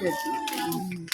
good. Mm.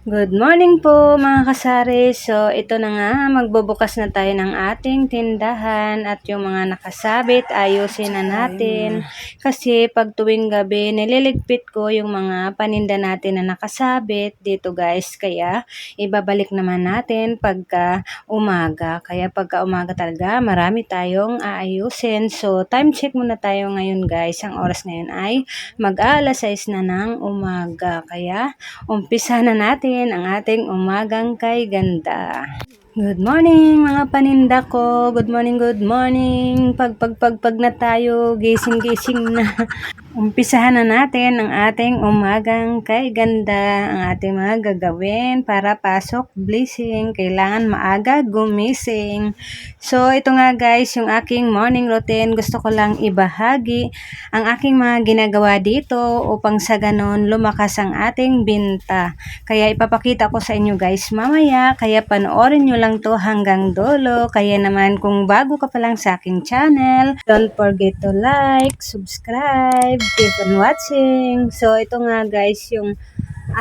Good morning po mga kasari. So ito na nga, magbubukas na tayo ng ating tindahan at yung mga nakasabit, ayusin na natin. Kasi pag tuwing gabi, nililigpit ko yung mga paninda natin na nakasabit dito guys. Kaya ibabalik naman natin pagka umaga. Kaya pagka umaga talaga, marami tayong aayusin. So time check muna tayo ngayon guys. Ang oras ngayon ay mag-alas 6 na ng umaga. Kaya umpisa na natin ang ating umagang kay ganda. Good morning mga paninda ko. Good morning, good morning. Pag pag pag pag na tayo, gising-gising na. Umpisahan na natin ang ating umagang kay ganda, ang ating mga gagawin para pasok blessing. Kailangan maaga gumising. So, ito nga guys, yung aking morning routine. Gusto ko lang ibahagi ang aking mga ginagawa dito upang sa ganon lumakas ang ating binta. Kaya ipapakita ko sa inyo guys mamaya. Kaya panoorin nyo lang to hanggang dulo. Kaya naman kung bago ka pa lang sa aking channel, don't forget to like, subscribe, keep on watching. So, ito nga guys, yung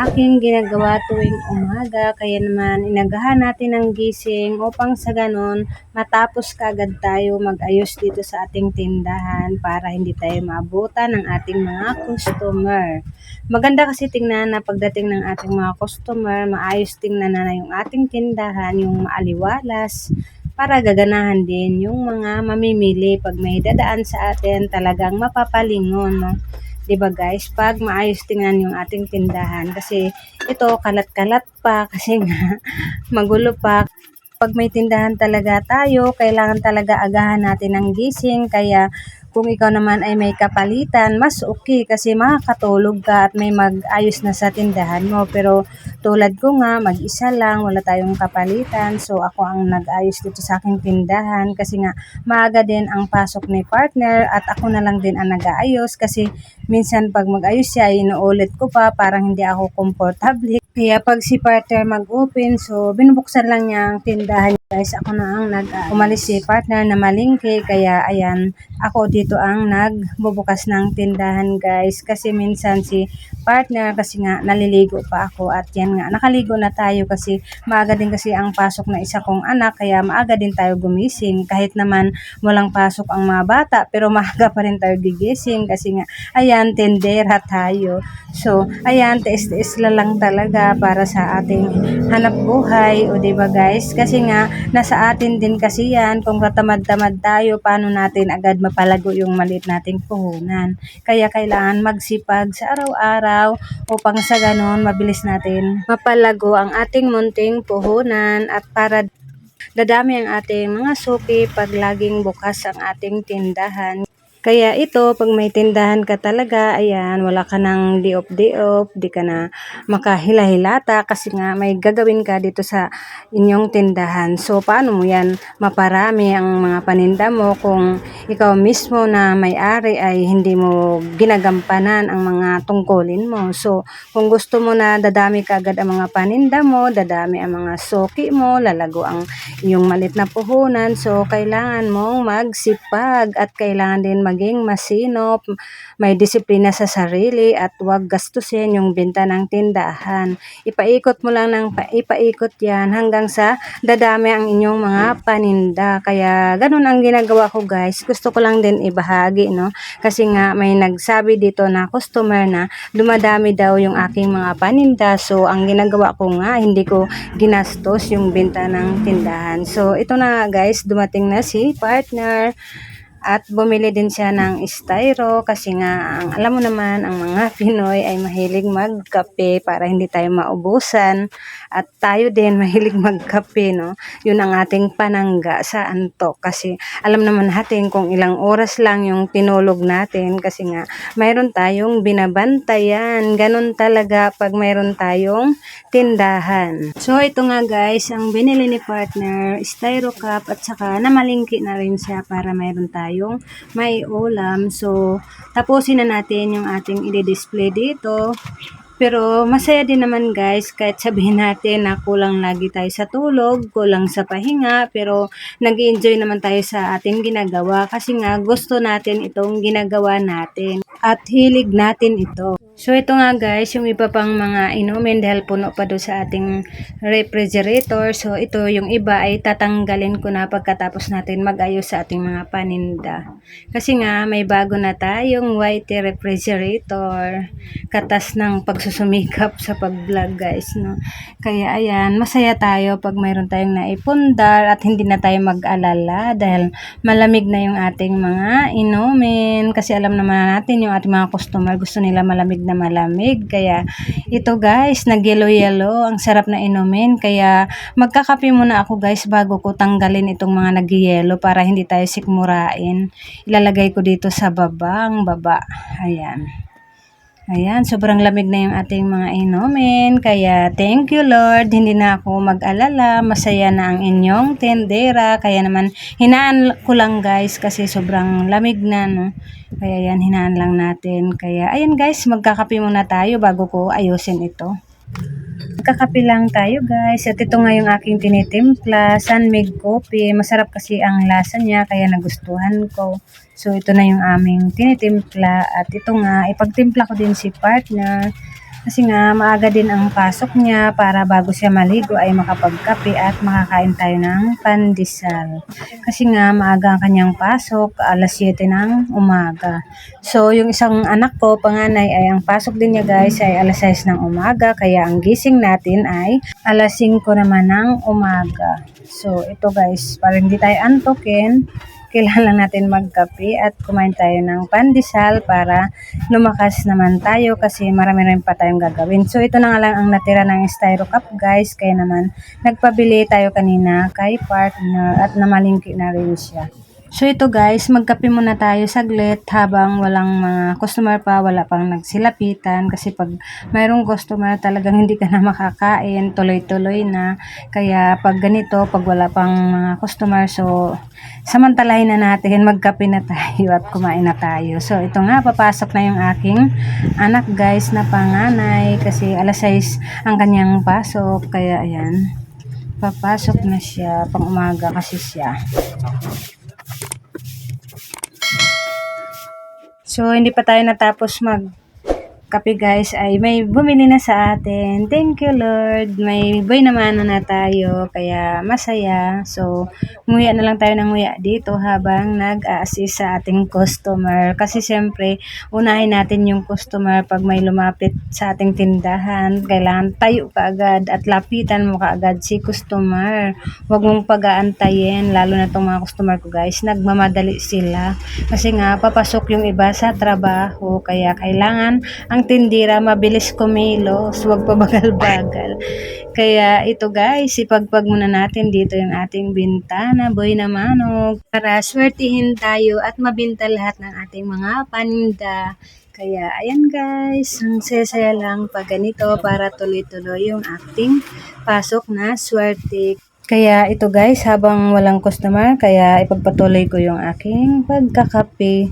aking ginagawa tuwing umaga. Kaya naman, inagahan natin ang gising upang sa ganon, matapos kagad tayo mag-ayos dito sa ating tindahan para hindi tayo maabutan ng ating mga customer. Maganda kasi tingnan na pagdating ng ating mga customer, maayos tingnan na yung ating tindahan, yung maaliwalas, para gaganahan din yung mga mamimili. Pag may dadaan sa atin talagang mapapalingon no? 'di ba guys? Pag maayos tingnan yung ating tindahan kasi ito kalat-kalat pa kasi nga magulo pa. Pag may tindahan talaga tayo kailangan talaga agahan natin ang gising kaya kung ikaw naman ay may kapalitan, mas okay kasi makakatulog ka at may mag-ayos na sa tindahan mo. Pero tulad ko nga, mag-isa lang, wala tayong kapalitan. So ako ang nag-ayos dito sa aking tindahan kasi nga maaga din ang pasok ni partner at ako na lang din ang nag-aayos kasi minsan pag mag-ayos siya, inuulit ko pa parang hindi ako komportable. Kaya pag si partner mag-open, so binubuksan lang niya ang tindahan guys. Ako na ang nag umalis si partner na malingki. Kaya ayan, ako dito ang nagbubukas ng tindahan guys. Kasi minsan si partner kasi nga naliligo pa ako at yan nga nakaligo na tayo kasi maaga din kasi ang pasok na isa kong anak kaya maaga din tayo gumising kahit naman walang pasok ang mga bata pero maaga pa rin tayo gigising kasi nga ayan tendera tayo so ayan tiis-tiis la lang talaga para sa ating hanap buhay o ba guys? Kasi nga nasa atin din kasi yan. Kung katamad-tamad tayo paano natin agad mapalago yung maliit nating puhunan? Kaya kailangan magsipag sa araw-araw upang sa ganon mabilis natin mapalago ang ating munting puhunan. At para dadami ang ating mga suki pag laging bukas ang ating tindahan. Kaya ito, pag may tindahan ka talaga, ayan, wala ka ng diop-diop, di ka na makahila-hilata kasi nga may gagawin ka dito sa inyong tindahan. So, paano mo yan maparami ang mga paninda mo kung ikaw mismo na may-ari ay hindi mo ginagampanan ang mga tungkulin mo. So, kung gusto mo na dadami ka agad ang mga paninda mo, dadami ang mga soki mo, lalago ang iyong malit na puhunan. So, kailangan mong magsipag at kailangan din maging masinop, may disiplina sa sarili at huwag gastusin yung benta ng tindahan. Ipaikot mo lang ng ipaikot yan hanggang sa dadami ang inyong mga paninda. Kaya ganun ang ginagawa ko guys. Gusto ko lang din ibahagi no. Kasi nga may nagsabi dito na customer na dumadami daw yung aking mga paninda. So ang ginagawa ko nga hindi ko ginastos yung benta ng tindahan. So ito na guys, dumating na si partner. At bumili din siya ng styro kasi nga ang alam mo naman ang mga Pinoy ay mahilig magkape para hindi tayo maubusan at tayo din mahilig magkape no. Yun ang ating panangga sa antok kasi alam naman natin kung ilang oras lang yung tinulog natin kasi nga mayroon tayong binabantayan. Ganun talaga pag mayroon tayong tindahan. So ito nga guys ang binili ni partner styro cup at saka namalingki na rin siya para mayroon tayo tayong may ulam. So, tapusin na natin yung ating i-display dito. Pero masaya din naman guys kahit sabihin natin na kulang lagi tayo sa tulog, kulang sa pahinga, pero nag enjoy naman tayo sa ating ginagawa kasi nga gusto natin itong ginagawa natin. At hilig natin ito. So ito nga guys, yung iba pang mga inumin dahil puno pa doon sa ating refrigerator. So ito yung iba ay tatanggalin ko na pagkatapos natin mag-ayos sa ating mga paninda. Kasi nga may bago na tayong white refrigerator. Katas ng pagsusumikap sa pag-vlog guys. No? Kaya ayan, masaya tayo pag mayroon tayong naipundar at hindi na tayo mag-alala dahil malamig na yung ating mga inumin. Kasi alam naman natin yung ating mga customer gusto nila malamig na malamig. Kaya ito guys, nag-yellow-yellow. Ang sarap na inumin. Kaya magkakape muna ako guys bago ko tanggalin itong mga nag-yellow para hindi tayo sikmurain. Ilalagay ko dito sa baba, ang baba. Ayan. Ayan, sobrang lamig na yung ating mga inumin. Kaya thank you Lord, hindi na ako mag-alala. Masaya na ang inyong tendera. Kaya naman hinaan ko lang guys kasi sobrang lamig na no. Kaya yan, hinaan lang natin. Kaya ayan guys, magkakape muna tayo bago ko ayusin ito. Magkakape lang tayo guys. At ito nga yung aking tinitimpla, Sunmig Coffee. Masarap kasi ang lasa niya kaya nagustuhan ko. So ito na yung aming tinitimpla. At ito nga, ipagtimpla ko din si partner. Kasi nga, maaga din ang pasok niya para bago siya maligo ay makapagkape at makakain tayo ng pandesal. Kasi nga, maaga ang kanyang pasok, alas 7 ng umaga. So, yung isang anak ko, panganay, ay ang pasok din niya guys ay alas 6 ng umaga. Kaya ang gising natin ay alas 5 naman ng umaga. So, ito guys, para hindi tayo antokin, kailangan lang natin magkape at kumain tayo ng pandesal para lumakas naman tayo kasi marami rin pa tayong gagawin. So ito na nga lang ang natira ng styro cup guys kaya naman nagpabili tayo kanina kay partner at namalingki na rin siya. So ito guys, magkape muna tayo saglit habang walang mga customer pa, wala pang nagsilapitan kasi pag mayroong customer talagang hindi ka na makakain, tuloy-tuloy na. Kaya pag ganito, pag wala pang mga customer, so samantalahin na natin, magkape na tayo at kumain na tayo. So ito nga, papasok na yung aking anak guys na panganay kasi alas 6 ang kanyang pasok. Kaya ayan, papasok na siya, pang umaga kasi siya. So, hindi pa tayo natapos mag kape guys ay may bumili na sa atin. Thank you Lord. May boy naman na tayo kaya masaya. So nguya na lang tayo ng nguya dito habang nag-a-assist sa ating customer. Kasi siyempre unahin natin yung customer pag may lumapit sa ating tindahan. Kailangan tayo ka agad at lapitan mo ka agad si customer. Huwag mong pag-aantayin lalo na itong mga customer ko guys. Nagmamadali sila. Kasi nga papasok yung iba sa trabaho kaya kailangan ang ang tindira mabilis kumilos, huwag pa bagal-bagal. Kaya ito guys, ipagpag muna natin dito yung ating bintana, boy na manog, para swertihin tayo at mabinta lahat ng ating mga paninda. Kaya ayan guys, ang sesaya lang pag ganito para tuloy-tuloy yung acting pasok na swerte. Kaya ito guys, habang walang customer, kaya ipagpatuloy ko yung aking pagkakape.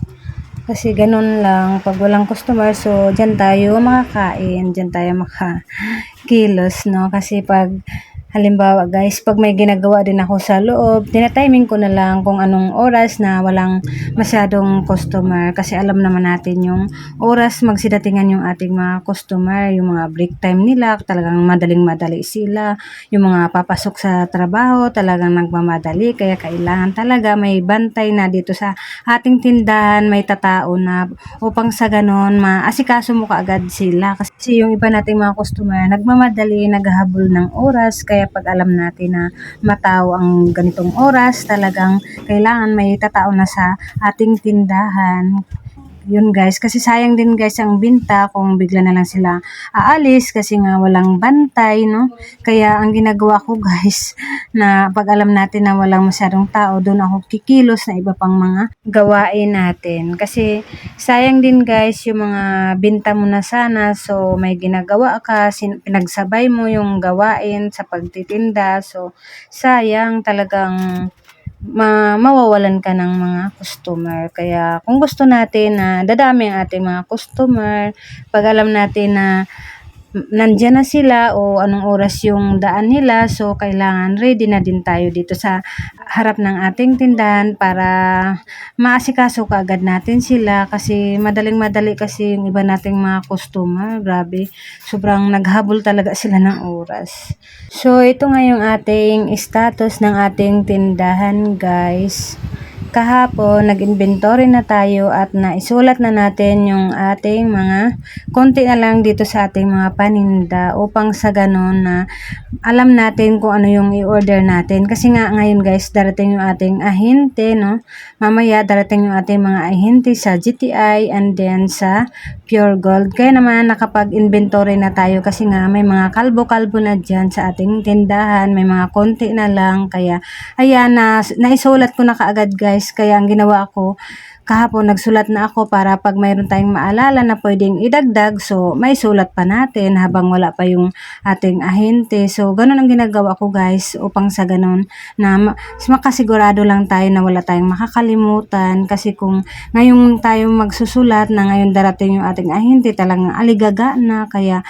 Kasi ganun lang, pag walang customer, so dyan tayo makakain, dyan tayo makakilos, no? Kasi pag Halimbawa guys, pag may ginagawa din ako sa loob, tinatiming ko na lang kung anong oras na walang masyadong customer. Kasi alam naman natin yung oras magsidatingan yung ating mga customer, yung mga break time nila, talagang madaling madali sila, yung mga papasok sa trabaho, talagang nagmamadali, kaya kailangan talaga may bantay na dito sa ating tindahan, may tatao na upang sa ganon, maasikaso mo kaagad sila. Kasi yung iba nating mga customer, nagmamadali, naghahabol ng oras, kaya pag alam natin na matao ang ganitong oras, talagang kailangan may tatao na sa ating tindahan yun guys, kasi sayang din guys ang binta kung bigla na lang sila aalis kasi nga walang bantay, no? Kaya ang ginagawa ko guys, na pag alam natin na walang masyadong tao, doon ako kikilos na iba pang mga gawain natin. Kasi sayang din guys yung mga binta mo na sana, so may ginagawa ka, pinagsabay mo yung gawain sa pagtitinda, so sayang talagang ma mawawalan ka ng mga customer. Kaya kung gusto natin na dadami ang ating mga customer, pag alam natin na nandyan na sila o anong oras yung daan nila. So, kailangan ready na din tayo dito sa harap ng ating tindahan para maasikaso kaagad natin sila kasi madaling madali kasi yung iba nating mga customer. Grabe, sobrang naghabol talaga sila ng oras. So, ito nga yung ating status ng ating tindahan guys kahapon nag-inventory na tayo at naisulat na natin yung ating mga konti na lang dito sa ating mga paninda upang sa ganon na alam natin kung ano yung i-order natin. Kasi nga ngayon guys, darating yung ating ahente, no? Mamaya darating yung ating mga ahente sa GTI and then sa Pure Gold. Kaya naman nakapag-inventory na tayo kasi nga may mga kalbo-kalbo na dyan sa ating tindahan. May mga konti na lang. Kaya ayan, na, naisulat ko na kaagad guys. Kaya ang ginawa ko, kahapon nagsulat na ako para pag mayroon tayong maalala na pwedeng idagdag, so may sulat pa natin habang wala pa yung ating ahente. So, ganun ang ginagawa ko guys upang sa ganun na ma- makasigurado lang tayo na wala tayong makakalimutan kasi kung ngayon tayo magsusulat na ngayon darating yung ating ahente talagang aligaga na kaya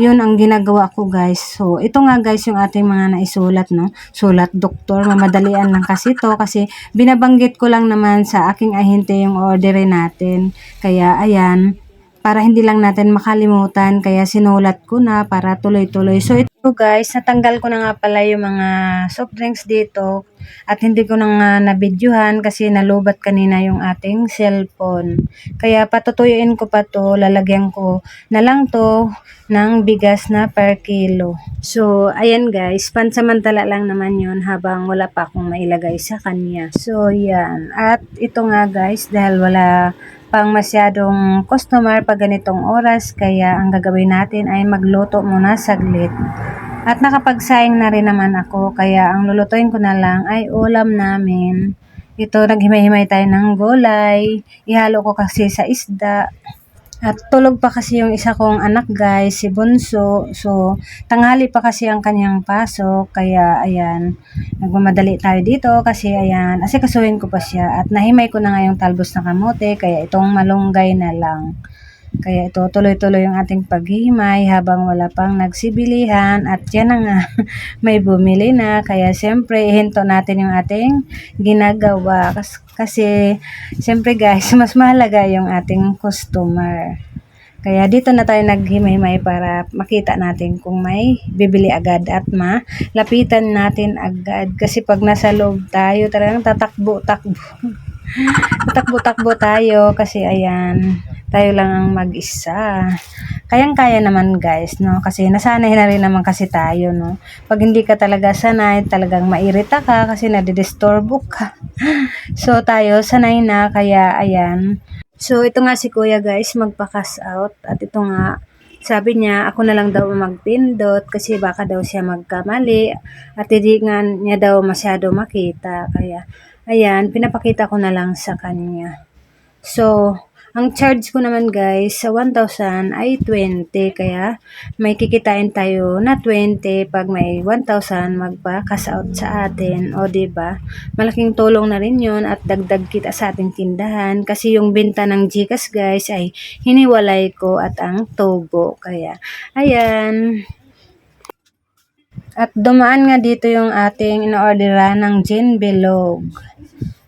yun ang ginagawa ko guys. So, ito nga guys yung ating mga naisulat, no? Sulat doktor, mamadalian lang kasi to kasi binabanggit ko lang naman sa aking ahente yung orderin natin. Kaya, ayan, para hindi lang natin makalimutan, kaya sinulat ko na para tuloy-tuloy. So, ito guys, natanggal ko na nga pala yung mga soft drinks dito at hindi ko na nga nabidyuhan kasi nalubat kanina yung ating cellphone. Kaya patutuyuin ko pa to, lalagyan ko na lang to ng bigas na per kilo. So, ayan guys, pansamantala lang naman yun habang wala pa akong mailagay sa kanya. So, yan. At ito nga guys, dahil wala pang masyadong customer pag ganitong oras, kaya ang gagawin natin ay magluto muna saglit. At nakapagsaing na rin naman ako, kaya ang lulutuin ko na lang ay ulam namin. Ito, naghimay-himay tayo ng gulay. Ihalo ko kasi sa isda. At tulog pa kasi yung isa kong anak guys, si Bunso. So, tanghali pa kasi ang kanyang pasok. Kaya, ayan, nagmamadali tayo dito kasi, ayan, asikasuhin ko pa siya. At nahimay ko na nga yung talbos na kamote. Kaya itong malunggay na lang. Kaya ito, tuloy-tuloy yung ating paghihimay habang wala pang nagsibilihan. At yan na nga, may bumili na. Kaya siyempre, ihinto natin yung ating ginagawa. Kasi, kasi siyempre guys, mas mahalaga yung ating customer. Kaya dito na tayo naghimay-himay para makita natin kung may bibili agad at malapitan natin agad. Kasi pag nasa loob tayo, talagang tatakbo-takbo. tatakbo-takbo tayo kasi ayan, tayo lang ang mag-isa. Kayang-kaya naman guys, no? Kasi nasanay na rin naman kasi tayo, no? Pag hindi ka talaga sanay, talagang mairita ka kasi nadidisturbo ka. so tayo, sanay na, kaya ayan. So ito nga si kuya guys, magpa-cash out. At ito nga, sabi niya, ako na lang daw magpindot kasi baka daw siya magkamali at hindi nga niya daw masyado makita. Kaya, ayan, pinapakita ko na lang sa kanya. So, ang charge ko naman guys sa 1,000 ay 20 kaya may kikitain tayo na 20 pag may 1,000 magpa-cash out sa atin o ba? Malaking tulong na rin 'yon at dagdag kita sa ating tindahan kasi yung benta ng Gcash guys ay hiniwalay ko at ang Togo kaya ayan at dumaan nga dito yung ating in-orderan ng gin bilog.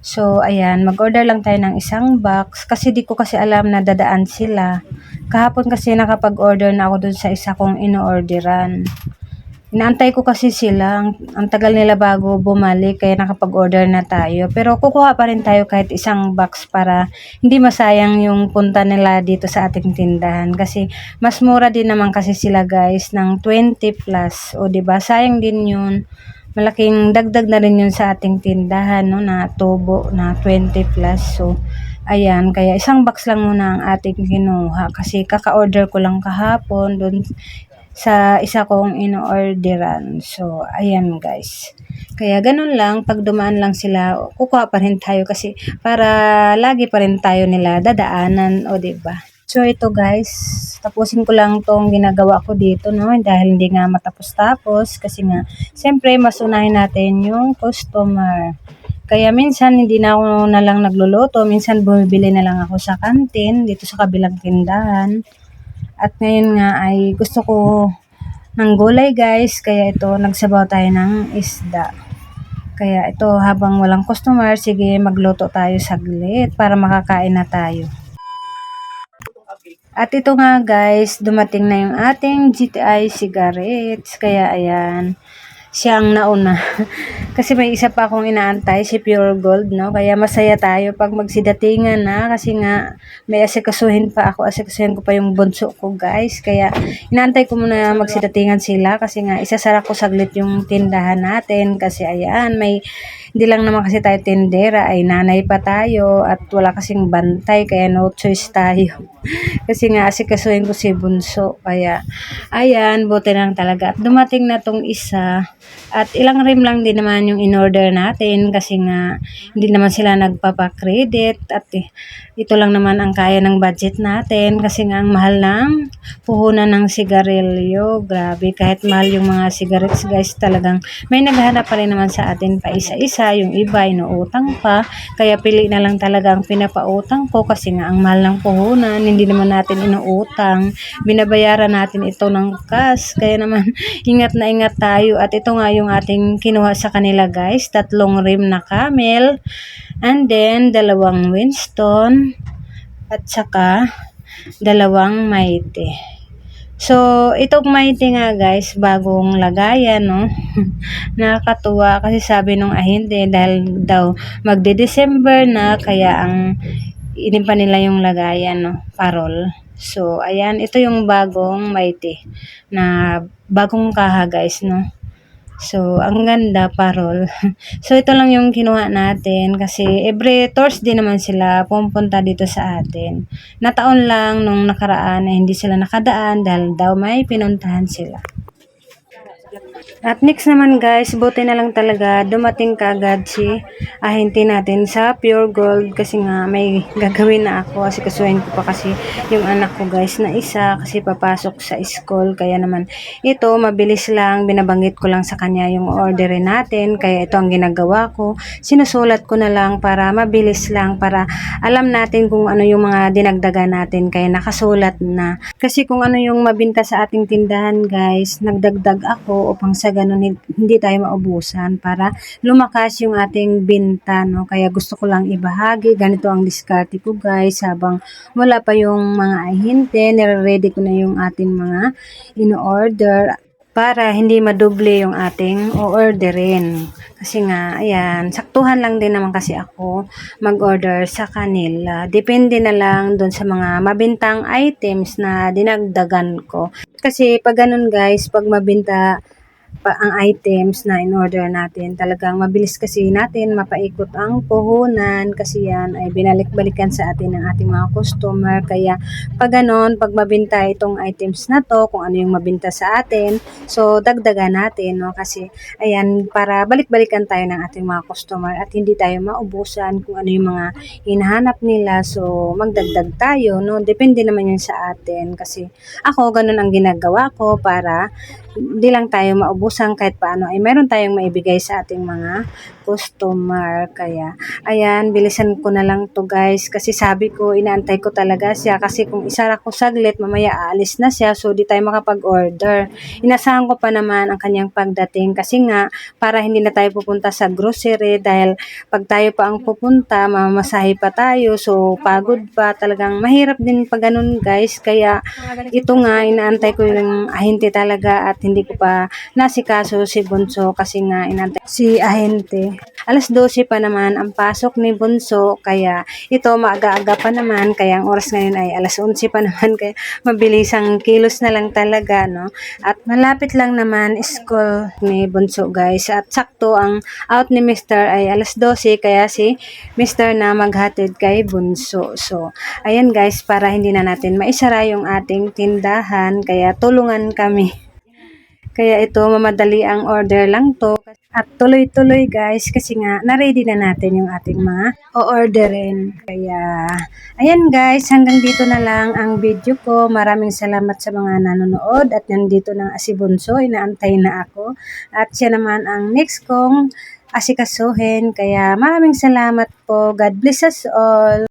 So, ayan, mag-order lang tayo ng isang box kasi di ko kasi alam na dadaan sila. Kahapon kasi nakapag-order na ako dun sa isa kong ino-orderan. Inaantay ko kasi sila, ang, ang tagal nila bago bumalik kaya nakapag-order na tayo. Pero kukuha pa rin tayo kahit isang box para hindi masayang yung punta nila dito sa ating tindahan. Kasi mas mura din naman kasi sila guys ng 20 plus. O ba Sayang din yun malaking dagdag na rin yun sa ating tindahan no, na tubo na 20 plus. So, ayan, kaya isang box lang muna ang ating kinuha kasi kaka-order ko lang kahapon doon sa isa kong ino-orderan. So, ayan guys. Kaya ganun lang, pag dumaan lang sila, kukuha pa rin tayo kasi para lagi pa rin tayo nila dadaanan, o ba diba? So ito guys, tapusin ko lang tong ginagawa ko dito no dahil hindi nga matapos-tapos kasi nga siyempre masunahin natin yung customer. Kaya minsan hindi na ako na lang nagluluto, minsan bumibili na lang ako sa kantin dito sa kabilang tindahan. At ngayon nga ay gusto ko ng gulay guys, kaya ito nagsabaw tayo ng isda. Kaya ito habang walang customer, sige magluto tayo saglit para makakain na tayo. At ito nga guys, dumating na yung ating GTI cigarettes. Kaya ayan, siyang nauna. kasi may isa pa akong inaantay, si Pure Gold, no? Kaya masaya tayo pag magsidatingan na kasi nga may asikasuhin pa ako. Asikasuhin ko pa yung bunso ko guys. Kaya inaantay ko muna magsidatingan sila kasi nga isasara ko saglit yung tindahan natin. Kasi ayan, may hindi lang naman kasi tayo tindera, ay nanay pa tayo at wala kasing bantay kaya no choice tayo. kasi nga asikasuhin ko si Bunso. Kaya ayan, buti lang talaga. At dumating na tong isa at ilang rim lang din naman yung in-order natin kasi nga hindi naman sila nagpapa-credit at eh, ito lang naman ang kaya ng budget natin kasi nga ang mahal ng puhunan ng sigarilyo. Grabe, kahit mahal yung mga cigarettes guys talagang may naghahanap pa rin naman sa atin pa isa-isa. Yung iba inuutang pa. Kaya pili na lang talaga ang pinapautang ko kasi nga ang mahal ng puhunan. Hindi naman natin inuutang. Binabayaran natin ito ng cash. Kaya naman ingat na ingat tayo. At ito nga yung ating kinuha sa kanila guys. Tatlong rim na camel. And then, dalawang Winston. At saka, dalawang Mighty. So, itong Mighty nga guys, bagong lagayan, no? Nakakatuwa kasi sabi nung ahente dahil daw magde-December na kaya ang inimpa nila yung lagayan, no? Parol. So, ayan, ito yung bagong Mighty na bagong kaha guys, no? So, ang ganda, parol. so, ito lang yung kinuha natin kasi every Thursday naman sila pumunta dito sa atin. Nataon lang nung nakaraan na hindi sila nakadaan dahil daw may pinuntahan sila. At next naman guys, buti na lang talaga dumating kagad si ahente natin sa Pure Gold kasi nga may gagawin na ako. Kasi kasuhin ko pa kasi yung anak ko guys na isa kasi papasok sa school. Kaya naman ito mabilis lang binabanggit ko lang sa kanya yung orderin natin. Kaya ito ang ginagawa ko. Sinusulat ko na lang para mabilis lang para alam natin kung ano yung mga dinagdagan natin. Kaya nakasulat na. Kasi kung ano yung mabinta sa ating tindahan guys nagdagdag ako upang sa ganun hindi tayo maubusan para lumakas yung ating binta no kaya gusto ko lang ibahagi ganito ang diskarte ko guys habang wala pa yung mga ahinte nire-ready ko na yung ating mga in-order para hindi madoble yung ating o-orderin. Kasi nga, ayan, saktuhan lang din naman kasi ako mag-order sa kanila. Depende na lang doon sa mga mabintang items na dinagdagan ko. Kasi pag ganun guys, pag mabinta pa ang items na in-order natin. Talagang mabilis kasi natin mapaikot ang puhunan kasi yan ay binalik-balikan sa atin ng ating mga customer. Kaya pag ganon, pag mabinta itong items na to, kung ano yung mabinta sa atin, so dagdagan natin, no? Kasi ayan, para balik-balikan tayo ng ating mga customer at hindi tayo maubusan kung ano yung mga hinahanap nila. So magdagdag tayo, no? Depende naman yun sa atin kasi ako ganun ang ginagawa ko para hindi lang tayo maubusan kahit paano. Ay meron tayong maibigay sa ating mga customer. Kaya, ayan, bilisan ko na lang to guys. Kasi sabi ko, inaantay ko talaga siya. Kasi kung isara ko saglit, mamaya aalis na siya. So, di tayo makapag-order. Inasahan ko pa naman ang kanyang pagdating. Kasi nga, para hindi na tayo pupunta sa grocery. Dahil pag tayo pa ang pupunta, mamamasahe pa tayo. So, pagod pa. Talagang mahirap din pag ganun guys. Kaya, ito nga, inaantay ko yung ahente talaga at hindi ko pa nasikaso si Bunso kasi nga inaantay si ahente. Alas 12 pa naman ang pasok ni Bunso kaya ito maaga-aga pa naman kaya ang oras ngayon ay alas 11 pa naman kaya mabilis ang kilos na lang talaga no. At malapit lang naman school ni Bunso guys at sakto ang out ni Mr. ay alas 12 kaya si Mr. na maghatid kay Bunso. So ayan guys para hindi na natin maisara yung ating tindahan kaya tulungan kami. Kaya ito, mamadali ang order lang to. At tuloy-tuloy guys, kasi nga, na-ready na natin yung ating mga o-orderin. Kaya, ayan guys, hanggang dito na lang ang video ko. Maraming salamat sa mga nanonood. At nandito ng Asibunso, inaantay na ako. At siya naman ang next kong asikasuhin. Kaya maraming salamat po. God bless us all.